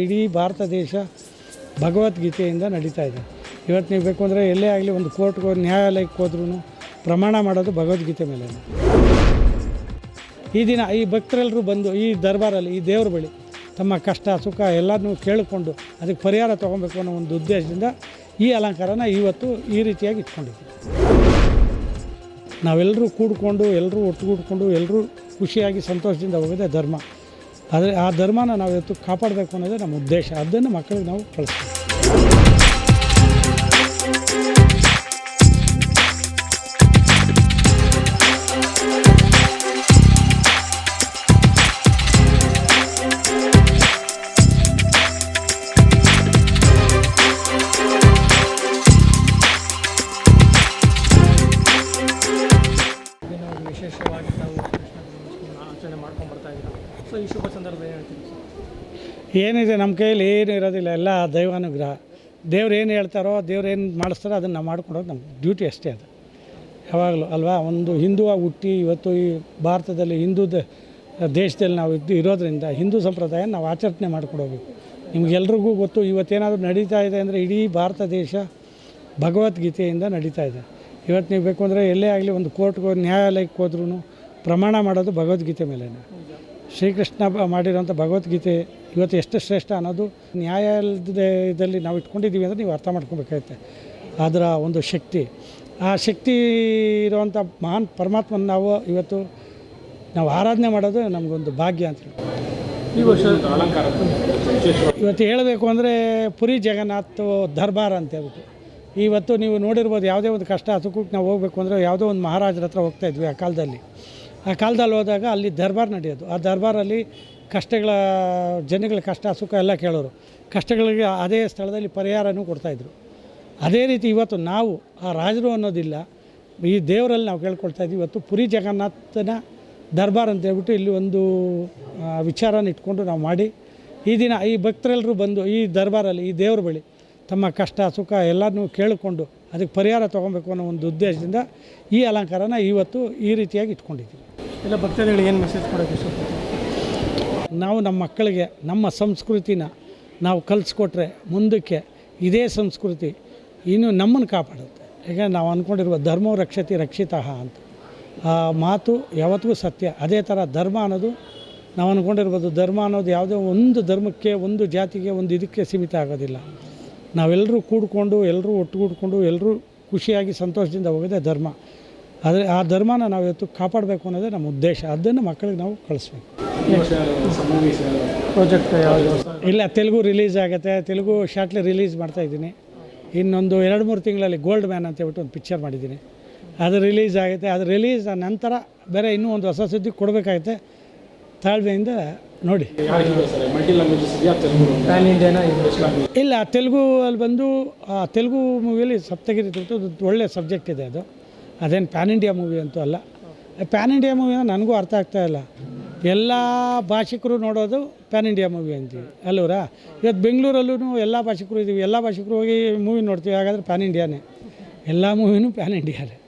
ಇಡೀ ಭಾರತ ದೇಶ ಭಗವದ್ಗೀತೆಯಿಂದ ನಡೀತಾ ಇದೆ. ಇವತ್ತು ನೀವು ಬೇಕು ಅಂದರೆ ಎಲ್ಲೇ ಆಗಲಿ ಒಂದು ಕೋರ್ಟ್ಗೆ ನ್ಯಾಯಾಲಯಕ್ಕೆ ಹೋದ್ರೂ ಪ್ರಮಾಣ ಮಾಡೋದು ಭಗವದ್ಗೀತೆ ಮೇಲೆ. ಈ ದಿನ ಈ ಭಕ್ತರೆಲ್ಲರೂ ಬಂದು ಈ ದರ್ಬಾರಲ್ಲಿ, ಈ ದೇವ್ರ ಬಳಿ ತಮ್ಮ ಕಷ್ಟ, ಸುಖ ಎಲ್ಲದನ್ನೂ ಕೇಳಿಕೊಂಡು ಅದಕ್ಕೆ ಪರಿಹಾರ ತೊಗೊಬೇಕು ಅನ್ನೋ ಒಂದು ಉದ್ದೇಶದಿಂದ ಈ ಅಲಂಕಾರನ ಇವತ್ತು ಈ ರೀತಿಯಾಗಿ ಇಟ್ಕೊಂಡಿದ್ದೀವಿ. ನಾವೆಲ್ಲರೂ ಕೂಡಿಕೊಂಡು, ಎಲ್ಲರೂ ಒಟ್ಟುಗೂಡ್ಕೊಂಡು, ಎಲ್ಲರೂ ಖುಷಿಯಾಗಿ, ಸಂತೋಷದಿಂದ ಹೋಗೋದೇ ಧರ್ಮ. ಆದರೆ ಆ ಧರ್ಮನ ನಾವು ಇವತ್ತು ಕಾಪಾಡಬೇಕು ಅನ್ನೋದೇ ನಮ್ಮ ಉದ್ದೇಶ. ಅದನ್ನು ಮಕ್ಕಳಿಗೆ ನಾವು ಕಳಿಸ್ತೀವಿ. ವಿಶೇಷವಾಗಿ ನಾವು ಆಚರಣೆ ಮಾಡ್ಕೊಂಡು ಬರ್ತಾ ಇದ್ದೀರಾ? ಸೊ ಈ ಶುಭ ಸಂದರ್ಭ ಏನು ಹೇಳ್ತೀನಿ ಏನಿದೆ ನಮ್ಮ ಕೈಯಲ್ಲಿ ಏನು ಇರೋದಿಲ್ಲ, ಎಲ್ಲ ದೈವಾನುಗ್ರಹ. ದೇವ್ರು ಏನು ಹೇಳ್ತಾರೋ, ದೇವ್ರು ಏನು ಮಾಡಿಸ್ತಾರೋ ಅದನ್ನು ನಾವು ಮಾಡ್ಕೊಡೋದು ನಮ್ಮ ಡ್ಯೂಟಿ ಅಷ್ಟೇ ಅದು. ಯಾವಾಗಲೂ, ಅಲ್ವಾ? ಒಂದು ಹಿಂದುವಾಗಿ ಹುಟ್ಟಿ ಇವತ್ತು ಈ ಭಾರತದಲ್ಲಿ ಹಿಂದೂ ದೇಶದಲ್ಲಿ ನಾವು ಇದ್ದು ಇರೋದರಿಂದ ಹಿಂದೂ ಸಂಪ್ರದಾಯ ನಾವು ಆಚರಣೆ ಮಾಡ್ಕೊಡೋಬೇಕು ನಿಮಗೆಲ್ರಿಗೂ ಗೊತ್ತು, ಇವತ್ತೇನಾದರೂ ನಡೀತಾ ಇದೆ ಅಂದರೆ ಇಡೀ ಭಾರತ ದೇಶ ಭಗವದ್ಗೀತೆಯಿಂದ ನಡೀತಾ ಇದೆ. ಇವತ್ತು ನೀವು ಬೇಕು ಅಂದರೆ ಎಲ್ಲೇ ಆಗಲಿ ಒಂದು ಕೋರ್ಟ್ಗೆ ನ್ಯಾಯಾಲಯಕ್ಕೆ ಹೋದ್ರೂ ಪ್ರಮಾಣ ಮಾಡೋದು ಭಗವದ್ಗೀತೆ ಮೇಲೇ ಶ್ರೀಕೃಷ್ಣ ಬ- ಮಾಡಿರೋಂಥ ಭಗವದ್ಗೀತೆ ಇವತ್ತು ಎಷ್ಟು ಶ್ರೇಷ್ಠ ಅನ್ನೋದು ನ್ಯಾಯಾಲಯದಲ್ಲಿ ನಾವು ಇಟ್ಕೊಂಡಿದ್ದೀವಿ ಅಂದರೆ ನೀವು ಅರ್ಥ ಮಾಡ್ಕೊಬೇಕಾಗುತ್ತೆ. ಅದರ ಒಂದು ಶಕ್ತಿ. ಆ ಶಕ್ತಿ ಇರುವಂಥ ಮಹಾನ್ ಪರಮಾತ್ಮನ ನಾವು ಇವತ್ತು ನಾವು ಆರಾಧನೆ ಮಾಡೋದು ನಮಗೊಂದು ಭಾಗ್ಯ ಅಂತ ಹೇಳಿ ಈ ವರ್ಷ ಅಲಂಕಾರ ಇವತ್ತು ಹೇಳಬೇಕು ಅಂದರೆ ಪುರಿ ಜಗನ್ನಾಥ್ ದರ್ಬಾರ್ ಅಂತ ಹೇಳ್ಬಿಟ್ಟು. ಇವತ್ತು ನೀವು ನೋಡಿರ್ಬೋದು ಯಾವುದೇ ಒಂದು ಕಷ್ಟ ಸುಖಕ್ಕೆ ನಾವು ಹೋಗಬೇಕು ಅಂದರೆ ಯಾವುದೋ ಒಂದು ಮಹಾರಾಜರ ಹತ್ರ ಹೋಗ್ತಾ ಇದ್ವಿ ಆ ಕಾಲದಲ್ಲಿ. ಆ ಕಾಲದಲ್ಲಿ ಹೋದಾಗ ಅಲ್ಲಿ ದರ್ಬಾರ್ ನಡೆಯೋದು. ಆ ದರ್ಬಾರಲ್ಲಿ ಕಷ್ಟಗಳ, ಜನಗಳ ಕಷ್ಟ, ಸುಖ ಎಲ್ಲ ಕೇಳೋರು. ಕಷ್ಟಗಳಿಗೆ ಅದೇ ಸ್ಥಳದಲ್ಲಿ ಪರಿಹಾರನೂ ಕೊಡ್ತಾಯಿದ್ರು. ಅದೇ ರೀತಿ ಇವತ್ತು ನಾವು, ಆ ರಾಜರು ಅನ್ನೋದಿಲ್ಲ, ಈ ದೇವರಲ್ಲಿ ನಾವು ಕೇಳ್ಕೊಳ್ತಾ ಇದ್ದೀವಿ ಇವತ್ತು ಪುರಿ ಜಗನ್ನಾಥನ ದರ್ಬಾರ್ ಅಂತ ಹೇಳ್ಬಿಟ್ಟು ಇಲ್ಲಿ ಒಂದು ವಿಚಾರನ ಇಟ್ಕೊಂಡು ನಾವು ಮಾಡಿ, ಈ ದಿನ ಈ ಭಕ್ತರೆಲ್ಲರೂ ಬಂದು ಈ ದರ್ಬಾರಲ್ಲಿ, ಈ ದೇವ್ರ ಬಳಿ ತಮ್ಮ ಕಷ್ಟ, ಸುಖ ಎಲ್ಲನೂ ಕೇಳಿಕೊಂಡು ಅದಕ್ಕೆ ಪರಿಹಾರ ತೊಗೊಬೇಕು ಅನ್ನೋ ಒಂದು ಉದ್ದೇಶದಿಂದ ಈ ಅಲಂಕಾರನ ಇವತ್ತು ಈ ರೀತಿಯಾಗಿ ಇಟ್ಕೊಂಡಿದ್ದೀವಿ. ಎಲ್ಲ ಭಕ್ತಾದಿಗಳಿಗೆ ಏನು ಮೆಸೇಜ್ ಕೊಡೋಕ್ಕೆ ಇಷ್ಟಪಡ್ತೀವಿ ನಾವು ನಮ್ಮ ಮಕ್ಕಳಿಗೆ, ನಮ್ಮ ಸಂಸ್ಕೃತಿನ ನಾವು ಕಲಿಸ್ಕೊಟ್ರೆ ಮುಂದಕ್ಕೆ ಇದೇ ಸಂಸ್ಕೃತಿ ಇನ್ನು ನಮ್ಮನ್ನು ಕಾಪಾಡುತ್ತೆ. ಯಾಕಂದ್ರೆ ನಾವು ಅಂದ್ಕೊಂಡಿರುವ ಧರ್ಮೋ ರಕ್ಷತಿ ರಕ್ಷಿತಃ ಅಂತ. ಆ ಮಾತು ಯಾವತ್ತಿಗೂ ಸತ್ಯ. ಅದೇ ಥರ ಧರ್ಮ ಅನ್ನೋದು, ನಾವು ಅಂದ್ಕೊಂಡಿರ್ಬೋದು ಧರ್ಮ ಅನ್ನೋದು ಯಾವುದೇ ಒಂದು ಧರ್ಮಕ್ಕೆ, ಒಂದು ಜಾತಿಗೆ, ಒಂದು ಇದಕ್ಕೆ ಸೀಮಿತ ಆಗೋದಿಲ್ಲ. ನಾವೆಲ್ಲರೂ ಕೂಡಿಕೊಂಡು, ಎಲ್ಲರೂ ಒಟ್ಟುಗೂಡ್ಕೊಂಡು, ಎಲ್ಲರೂ ಖುಷಿಯಾಗಿ, ಸಂತೋಷದಿಂದ ಹೋಗೋದೇ ಧರ್ಮ. ಆದರೆ ಆ ಧರ್ಮನ ನಾವು ಇವತ್ತು ಕಾಪಾಡಬೇಕು ಅನ್ನೋದೇ ನಮ್ಮ ಉದ್ದೇಶ. ಅದನ್ನು ಮಕ್ಕಳಿಗೆ ನಾವು ಕಳಿಸ್ಬೇಕು. ಪ್ರಾಜೆಕ್ಟ್ ಇಲ್ಲ ತೆಲುಗು ರಿಲೀಸ್ ಆಗುತ್ತೆ. ತೆಲುಗು ಶಾರ್ಟ್ಲಿ ರಿಲೀಸ್ ಮಾಡ್ತಾ ಇದ್ದೀನಿ. ಇನ್ನೊಂದು ಎರಡು ಮೂರು ತಿಂಗಳಲ್ಲಿ ಗೋಲ್ಡ್ ಮ್ಯಾನ್ ಅಂತ ಹೇಳ್ಬಿಟ್ಟು ಒಂದು ಪಿಕ್ಚರ್ ಮಾಡಿದ್ದೀನಿ. ಅದು ರಿಲೀಸ್ ಆಗುತ್ತೆ. ಅದು ರಿಲೀಸ್ ಆದ ನಂತರ ಬೇರೆ ಇನ್ನೂ ಒಂದು ಹೊಸ ಸುದ್ದಿ ಕೊಡಬೇಕಾಗುತ್ತೆ. ತಾಳ್ಮೆಯಿಂದ ನೋಡಿ. ಇಲ್ಲ ತೆಲುಗು ಅಲ್ಲಿ ಬಂದು ಆ ತೆಲುಗು ಮೂವಿಯಲ್ಲಿ ಸಪ್ತಗಿರಿ ಒಳ್ಳೆ ಸಬ್ಜೆಕ್ಟ್ ಇದೆ ಅದು. ಅದೇನು ಪ್ಯಾನ್ ಇಂಡಿಯಾ ಮೂವಿ ಅಂತೂ ಅಲ್ಲ. ಪ್ಯಾನ್ ಇಂಡಿಯಾ ಮೂವಿ ನನಗೂ ಅರ್ಥ ಆಗ್ತಾ ಇಲ್ಲ. ಎಲ್ಲ ಭಾಷಿಕರು ನೋಡೋದು ಪ್ಯಾನ್ ಇಂಡಿಯಾ ಮೂವಿ ಅಂತೀವಿ. ಅಲ್ಲೂರಾ? ಇವತ್ತು ಬೆಂಗಳೂರಲ್ಲೂ ಎಲ್ಲ ಭಾಷಿಕರು ಇದ್ದೀವಿ ಎಲ್ಲ ಭಾಷಿಕರು ಹೋಗಿ ಮೂವಿ ನೋಡ್ತೀವಿ. ಹಾಗಾದರೆ ಪ್ಯಾನ್ ಇಂಡಿಯಾನೇ. ಎಲ್ಲ ಮೂವಿನೂ ಪ್ಯಾನ್ ಇಂಡಿಯಾನೇ.